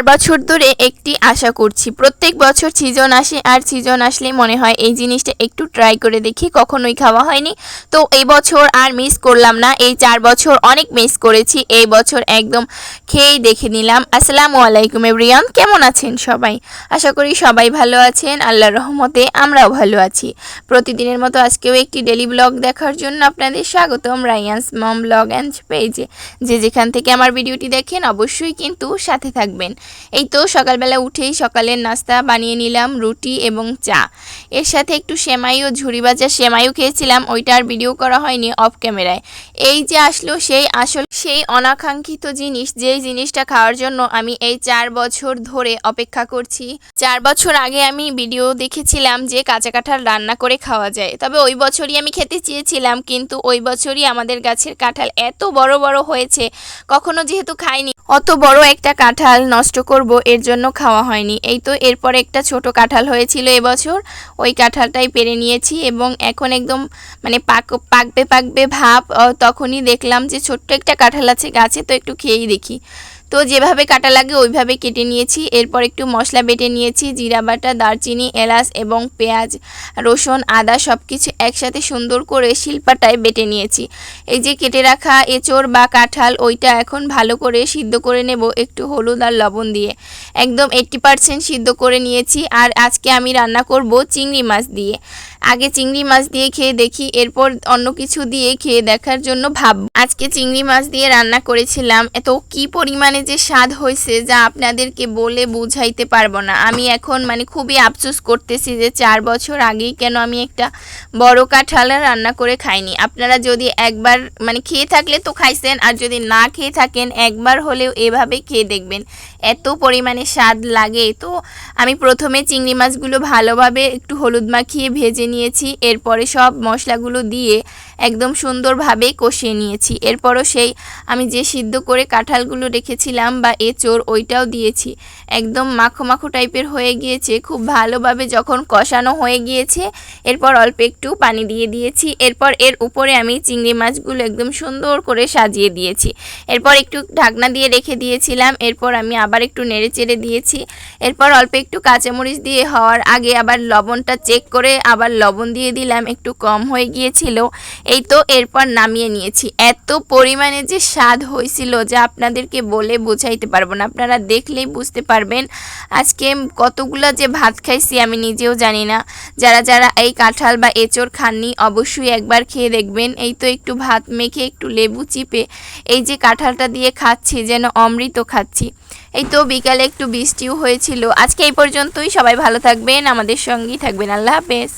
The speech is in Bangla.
চার বছর ধরে একটি আশা করছি। প্রত্যেক বছর সিজন আসে আর সিজন আসলেই মনে হয় এই জিনিসটা একটু ট্রাই করে দেখি, কখনোই খাওয়া হয়নি। তো এই বছর আর মিস করলাম না, এই চার বছর অনেক মিস করেছি, এই বছর একদম খেয়েই দেখে নিলাম। আসসালামু আলাইকুম এভরিয়ান কেমন আছেন সবাই? আশা করি সবাই ভালো আছেন, আল্লাহর রহমতে আমরাও ভালো আছি। প্রতিদিনের মতো আজকেও একটি ডেলি ব্লগ দেখার জন্য আপনাদের স্বাগতম, রায়ান্স মম ব্লগ অ্যান্ড পেজে যে যেখান থেকে আমার ভিডিওটি দেখেন, অবশ্যই কিন্তু সাথে থাকবেন। এই তো সকালবেলা উঠেই সকালের নাস্তা বানিয়ে নিলাম, রুটি এবং চা। এর সাথে একটু সেমাই ও ঝুড়ি ভাজা সেমাইও খেয়েছিলাম, ওইটা আর ভিডিও করা হয়নি অফ ক্যামেরায় এই যে আসলো সেই আসল, সেই অনাকাঙ্ক্ষিত জিনিস, যেই জিনিসটা খাওয়ার জন্য আমি এই চার বছর ধরে অপেক্ষা করছি। চার বছর আগে আমি ভিডিও দেখেছিলাম যে কাঁচা কাঁঠাল রান্না করে খাওয়া যায়। তবে ওই বছরই আমি খেতে চেয়েছিলাম, কিন্তু ওই বছরই আমাদের গাছের কাঁঠাল এত বড় বড় হয়েছে, কখনো যেহেতু খাইনি, অত বড় একটা কাঁঠাল নষ্ট করব, এর জন্য খাওয়া হয়নি। এই তো এরপর একটা ছোট কাঁঠাল হয়েছিল এবছর। ওই কাঁঠালটাই পেরে নিয়েছি এবং এখন একদম মানে পাক, পাকবে পাকবে ভাব তখনই দেখলাম যে ছোট্ট একটা কাঁঠাল আছে গাছে, তো একটু খেয়েই দেখি। তো যেভাবে কাটা লাগে ওইভাবে কেটে নিয়েছি। এরপর একটু মশলা বেটে নিয়েছি, জিরা বাটা, দারচিনি, এলাচ এবং পেঁয়াজ, রসুন, আদা সব কিছু একসাথে সুন্দর করে শিল্পাটায় বেটে নিয়েছি। এই যে কেটে রাখা এঁচড় বা কাঁঠাল, ওইটা এখন ভালো করে সিদ্ধ করে নেব একটু হলুদ আর লবণ দিয়ে। একদম এইট্টি পারসেন্ট সিদ্ধ করে নিয়েছি আর আজকে আমি রান্না করব চিংড়ি মাছ দিয়ে। আগে চিংড়ি মাছ দিয়ে খেয়ে দেখি, এরপর অন্য কিছু দিয়ে খেয়ে দেখার জন্য ভাব। আজকে চিংড়ি মাছ দিয়ে রান্না করেছিলাম, এত কি পরিমাণে যে স্বাদ হয়েছে যা আপনাদেরকে বলে বুঝাইতে পারব না। আমি এখন মানে খুবই আফসোস করতেছি যে চার বছর আগেই কেন আমি একটা বড় কাঁঠাল রান্না করে খাইনি। আপনারা যদি একবার মানে খেয়ে থাকলে তো খাইছেন, আর যদি না খেয়ে থাকেন, একবার হলেও এভাবে খেয়ে দেখবেন। এত পরিমাণে স্বাদ লাগে। তো আমি প্রথমে চিংড়ি মাছগুলো ভালোভাবে একটু হলুদ মাখিয়ে ভেজে নিয়েছি। এরপরে সব মশলাগুলো দিয়ে একদম সুন্দরভাবে কষিয়ে নিয়েছি। এরপরও সেই আমি যে সিদ্ধ করে কাঁঠালগুলো রেখেছিলাম বা এঁচোড় ওইটাও দিয়েছি। একদম মাখো মাখো টাইপের হয়ে গিয়েছে, খুব ভালোভাবে যখন কষানো হয়ে গিয়েছে, এরপর অল্প একটু পানি দিয়ে দিয়েছি। এরপর এর উপরে আমি চিংড়ি মাছগুলো একদম সুন্দর করে সাজিয়ে দিয়েছি। এরপর একটু ঢাকনা দিয়ে রেখে দিয়েছিলাম, এরপর আমি আবার একটু নেড়ে চেড়ে দিয়েছি। এরপর অল্প একটু কাঁচামরিচ দিয়ে হওয়ার আগে আবার লবণটা চেক করে আবার লবণ দিয়ে দিলাম, একটু কম হয়ে গিয়েছিল। এই তো এরপর নামিয়ে নিয়েছি। এত পরিমাণে যে স্বাদ হয়েছিল যা আপনাদেরকে বলে বোঝাইতে পারব না। আপনারা দেখলেই বুঝতে পারবেন আজকে কতগুলো যে ভাত খাইছি আমি নিজেও জানি না। যারা যারা এই কাঁঠাল বা এঁচড় খাননি অবশ্যই একবার খেয়ে দেখবেন। এই তো একটু ভাত মেখে একটু লেবু চিপে এই যে কাঁঠালটা দিয়ে খাচ্ছি, যেন অমৃত খাচ্ছি। এই তো বিকালে একটু বৃষ্টিও হয়েছিল। আজকে এই পর্যন্তই। সবাই ভালো থাকবেন, আমাদের সঙ্গেই থাকবেন। আল্লাহ হাফেজ।